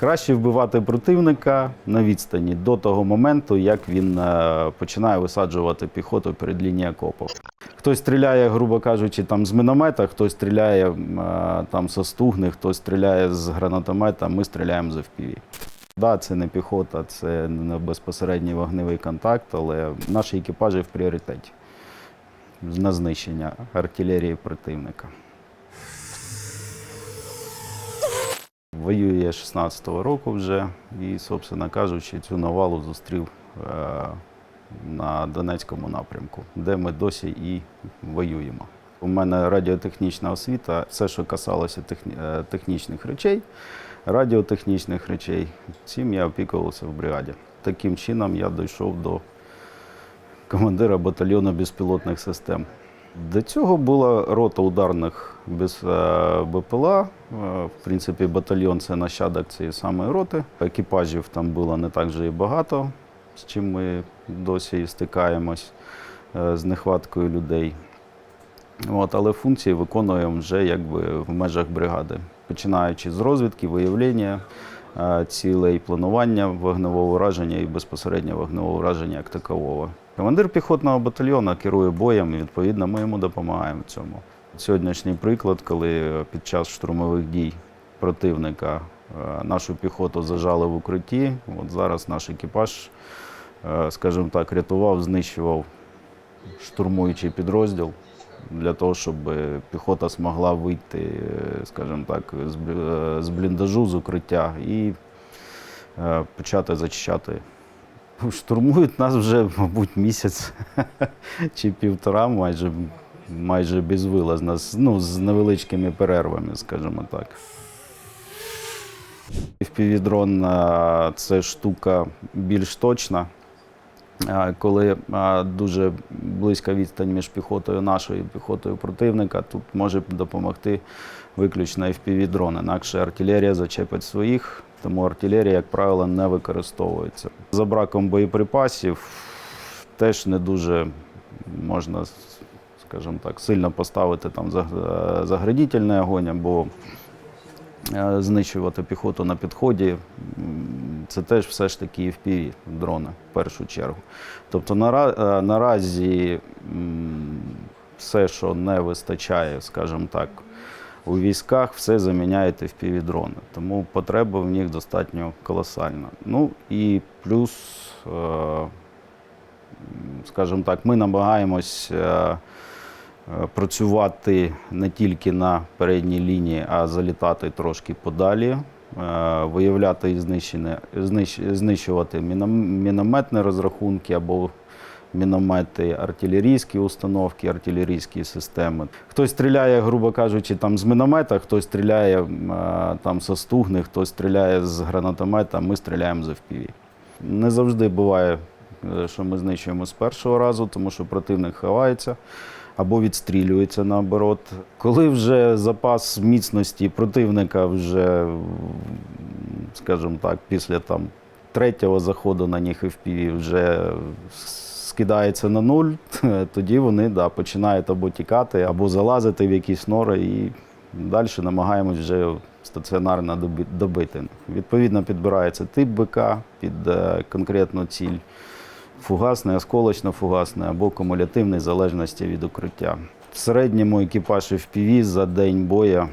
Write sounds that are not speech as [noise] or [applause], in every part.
Краще вбивати противника на відстані до того моменту, як він е, починає висаджувати піхоту перед лінією окопу. Хтось стріляє, грубо кажучи, там з міномета, хтось стріляє е, там со стугни, хтось стріляє з гранатомета, ми стріляємо з FPV. Да, це не піхота, це не безпосередній вогневий контакт, але наші екіпажі в пріоритеті на знищення артилерії противника. Воює 16-го року вже і, собственно кажучи, цю навалу зустрів е, на Донецькому напрямку, де ми досі і воюємо. У мене радіотехнічна освіта, все, що касалося техні- е, технічних речей, радіотехнічних речей, цим я опікувався в бригаді. Таким чином я дійшов до командира батальйону безпілотних систем. До цього була рота ударних без е, БПЛА. Е, В принципі, батальйон це нащадок цієї самої роти. Екіпажів там було не так же і багато, з чим ми досі стикаємось е, з нехваткою людей. От, але функції виконуємо вже якби в межах бригади, починаючи з розвідки, виявлення цілей, планування вогневого ураження і безпосередньо вогневого ураження як такового. Командир піхотного батальйону керує боєм, і відповідно ми йому допомагаємо в цьому. Сьогоднішній приклад, коли під час штурмових дій противника е, нашу піхоту зажали в укритті. От зараз наш екіпаж, е, скажімо так, рятував, знищував штурмуючий підрозділ для того, щоб піхота змогла вийти, е, скажімо так, з блі- з бліндажу, з укриття і почати зачищати. Штурмують нас вже, мабуть, місяць [laughs] чи півтора, майже, майже безвилазно, ну, з невеличкими перервами, скажімо так. Е, – це штука більш точна. Коли дуже близька відстань між піхотою нашою і піхотою противника, тут може допомогти виключно FPV-дрон. Інакше артилерія зачепить своїх, тому артилерія, як правило, не використовується. За браком боєприпасів теж не дуже можна, скажімо так, сильно поставити там е, огонь або е, знищувати піхоту на підході. Це теж все ж таки FPV дрони в першу чергу. Тобто е, наразі все, що не вистачає, скажімо так, у військах, все заміняють FPV дрони. Тому потреба в них достатньо колосальна. Ну і плюс, е, скажімо так, ми намагаємось. е, е, працювати не тільки на передній лінії, а залітати трошки подалі, виявляти і знищувати мінометні розрахунки або міномети, артилерійські установки, артилерійські системи. Хтось стріляє, грубо кажучи, там з міномета, хтось стріляє е, там со стугни, хтось стріляє з гранатомета, ми стріляємо з FPV. Не завжди буває, е, що ми знищуємо з першого разу, тому що противник ховається або відстрілюється наоборот. Коли вже запас міцності противника вже, скажімо так, після там третього заходу на них FPV вже скидається на нуль, [laughs] тоді вони да, починають або тікати, або залазити в якісь нори і далі намагаємось вже стаціонарно доби- добити. Відповідно, підбирається тип БК під е, конкретну ціль фугасний, осколочно-фугасний або кумулятивний, в залежності від укриття. В середньому екіпаж FPV за день бою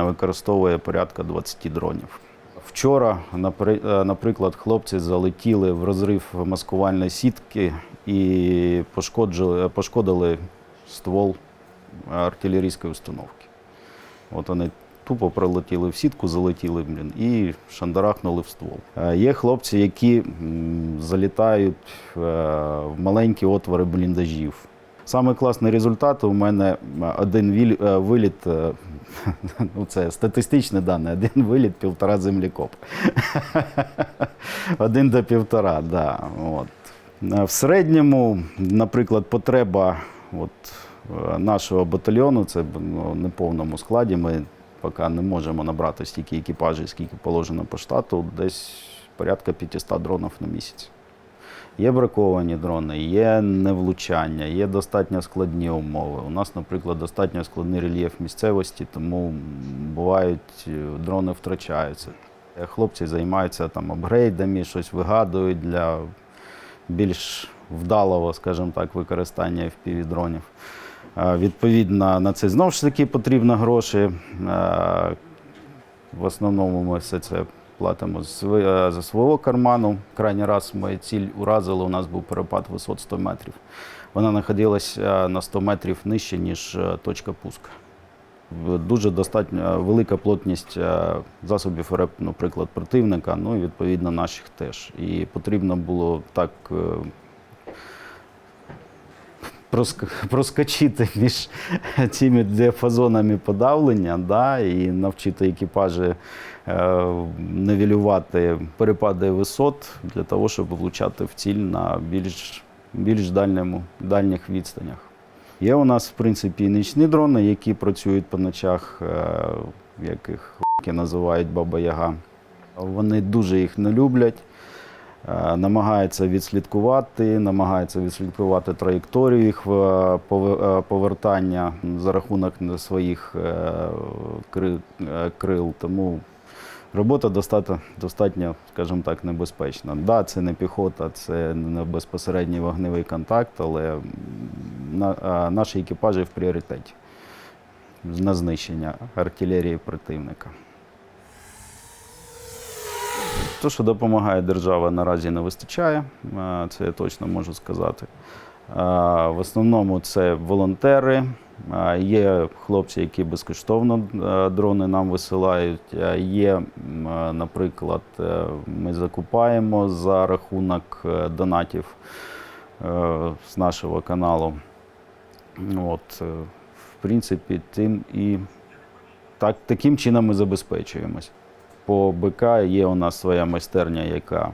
використовує порядка 20 дронів. Вчора, е, наприклад, хлопці залетіли в розрив маскувальної сітки і пошкоджили, пошкодили ствол артилерійської установки. От вони тупо прилетіли в сітку, залетіли блін, і шандарахнули в ствол. Е, Є хлопці, які залітають е, в маленькі отвори бліндажів. Саме класний результат у мене е, один виліт, [laughs] ну це статистичні дані, один виліт, півтора землікоп. [laughs] Один до півтора, да. От. Е, В середньому, наприклад, потреба от, е, нашого батальйону, це ну, не повному складі. Ми поки не можемо набрати стільки екіпажів, скільки положено по штату, десь порядка 500 дронів на місяць. Є браковані дрони, є невлучання, є достатньо складні умови. У нас, наприклад, достатньо складний рельєф місцевості, тому бувають е, дрони втрачаються. Хлопці займаються там апгрейдами, щось вигадують для більш вдалого, скажімо так, використання FPV-дронів. Е, Відповідно, на це знову ж таки потрібно гроші. Е, В основному ми все це платимо е, зі свого карману. Крайній раз ми ціль уразили, у нас був перепад висот 100 метрів. Вона знаходилася на 100 метрів нижче, ніж точка пуску. Дуже достатньо велика плотність е, засобів РЕП, наприклад, противника, ну і відповідно наших теж. І потрібно було так е, проскочити між [laughs] цими діапазонами подавлення да, і навчити екіпажі е, нивелювати перепади висот для того, щоб влучати в ціль на більш, більш дальньому, дальніх відстанях. Є у нас, в принципі, нічні дрони, які працюють по ночах, е, яких називають Баба Яга. Вони дуже їх не люблять, е, намагаються відслідкувати, намагаються відслідкувати траєкторію їх е, пове- повертання за рахунок своїх кри- крил. Тому робота достатньо, достатньо, скажімо так, небезпечна. Да, це не піхота, це не безпосередній вогневий контакт, але на, наші екіпажі в пріоритеті на знищення артилерії противника. То, що допомагає держава, наразі не вистачає, це я точно можу сказати. В основному це волонтери. Є хлопці, які безкоштовно дрони нам висилають. Є, наприклад, е, ми закупаємо за рахунок е, донатів е, з нашого каналу. От, е, в принципі, тим і так, таким чином ми забезпечуємось. По БК є у нас своя майстерня, яка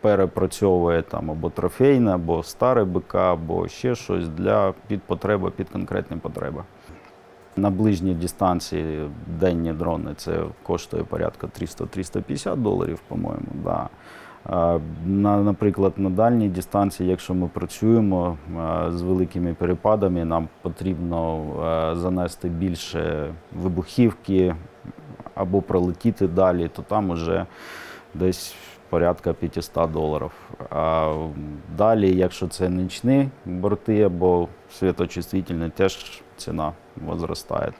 перепрацьовує там або трофейне, або старе БК, або ще щось для під потреби, під конкретні потреби. На ближній дистанції денні дрони це коштує порядка 300-350 доларів, по-моєму. Да. Наприклад, на дальній дистанції, якщо ми працюємо з великими перепадами, нам потрібно занести більше вибухівки або пролетіти далі, то там уже десь порядка 500 доларів. А далі, якщо це нічні борти або світочувствительні, теж ціна зростає.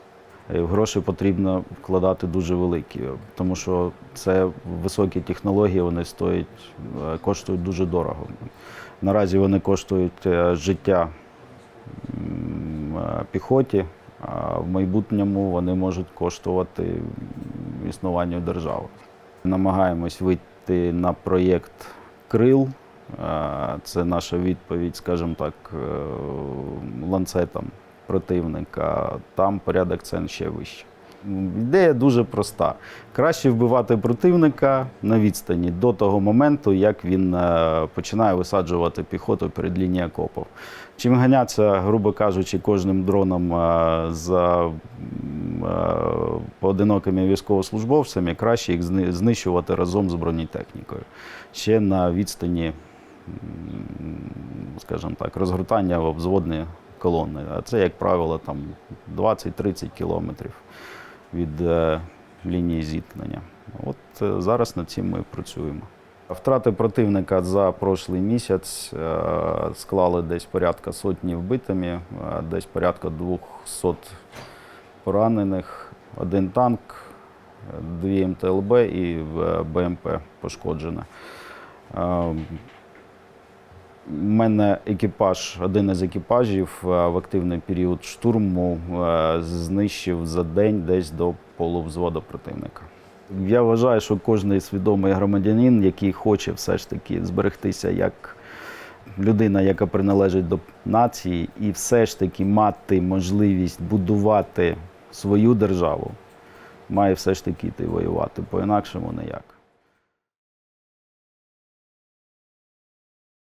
І Гроші потрібно вкладати дуже великі, тому що це високі технології, вони стоять, е, коштують дуже дорого. Наразі вони коштують е, життя е, піхоті, а в майбутньому вони можуть коштувати існуванню держави. Намагаємось вийти на проєкт Крил. Е, Це наша відповідь, скажімо так, е, ланцетам противника. Там порядок цен ще вищий. Ідея дуже проста. Краще вбивати противника на відстані до того моменту, як він е, починає висаджувати піхоту перед лінією окопів. Чим ганятися, грубо кажучи, кожним дроном е, за е, поодинокими військовослужбовцями, краще їх знищувати разом з бронетехнікою. Ще на відстані, скажімо так, розгортання в взводні колони. А це, як правило, там 20-30 кілометрів від е, лінії зіткнення. От е, зараз над цим ми працюємо. Втрати противника за прошлий місяць е, склали десь порядка сотні вбитими, десь порядка 200 поранених, один танк, дві МТЛБ і БМП пошкоджене. У мене екіпаж, один із екіпажів е, в активний період штурму е, знищив за день десь до полувзводу противника. Я вважаю, що кожен свідомий громадянин, який хоче все ж таки зберегтися як людина, яка приналежить до нації, і все ж таки мати можливість будувати свою державу, має все ж таки йти воювати, по-інакшому ніяк.